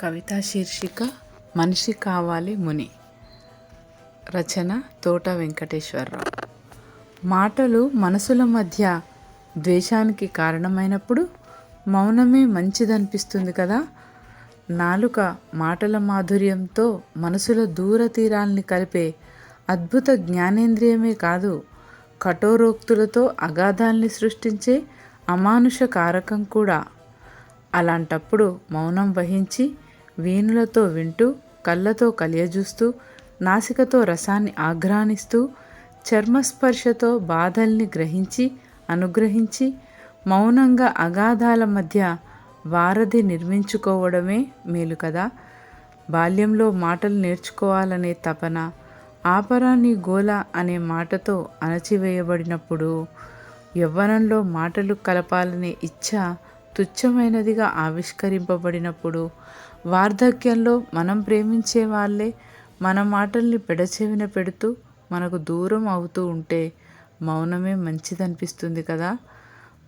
కవితా శీర్షిక మనిషి కావాలి ముని. రచన తోట వెంకటేశ్వరరావు. మాటలు మనసుల మధ్య ద్వేషానికి కారణమైనప్పుడు మౌనమే మంచిదనిపిస్తుంది కదా? నాలుక మాటల మాధుర్యంతో మనసుల దూర తీరాల్ని కలిపే అద్భుత జ్ఞానేంద్రియమే కాదు కఠోరోక్తులతో అగాధాల్ని సృష్టించే అమానుష కారకం కూడా. అలాంటప్పుడు మౌనం వహించి వేణులతో వింటూ కళ్ళతో కలియజూస్తూ నాసికతో రసాన్ని ఆఘ్రానిస్తూ చర్మస్పర్శతో బాధల్ని గ్రహించి అనుగ్రహించి మౌనంగా అగాధాల మధ్య వారధి నిర్మించుకోవడమే మేలు కదా. బాల్యంలో మాటలు నేర్చుకోవాలనే తపన ఆపరాని గోల అనే మాటతో అణచివేయబడినప్పుడు యవ్వనంలో మాటలు కలపాలనే ఇచ్ఛ తుచ్చమైనదిగా ఆవిష్కరింపబడినప్పుడు వార్ధక్యంలో మనం ప్రేమించే వాళ్ళే మన మాటల్ని పెడచెవిన పెడుతూ మనకు దూరం అవుతూ ఉంటే మౌనమే మంచిదనిపిస్తుంది కదా.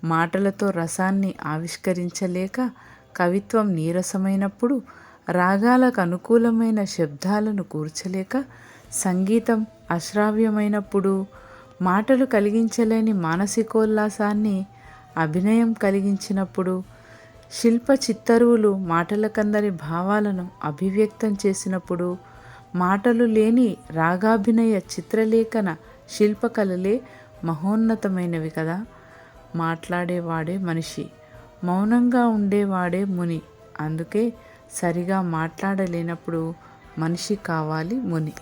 మాటలతో రసాన్ని ఆవిష్కరించలేక కవిత్వం నీరసమైనప్పుడు రాగాలకు అనుకూలమైన శబ్దాలను కూర్చలేక సంగీతం అశ్రావ్యమైనప్పుడు మాటలు కలిగించలేని మానసికోల్లాసాన్ని అభినయం కలిగించినప్పుడు శిల్ప చిత్తరువులు మాటలకందరి భావాలను అభివ్యక్తం చేసినప్పుడు మాటలు లేని రాగాభినయ చిత్రలేఖన శిల్పకళలే మహోన్నతమైనవి కదా. మాట్లాడేవాడే మనిషి మౌనంగా ఉండేవాడే ముని. అందుకే సరిగా మాట్లాడలేనప్పుడు మనిషి కావాలి ముని.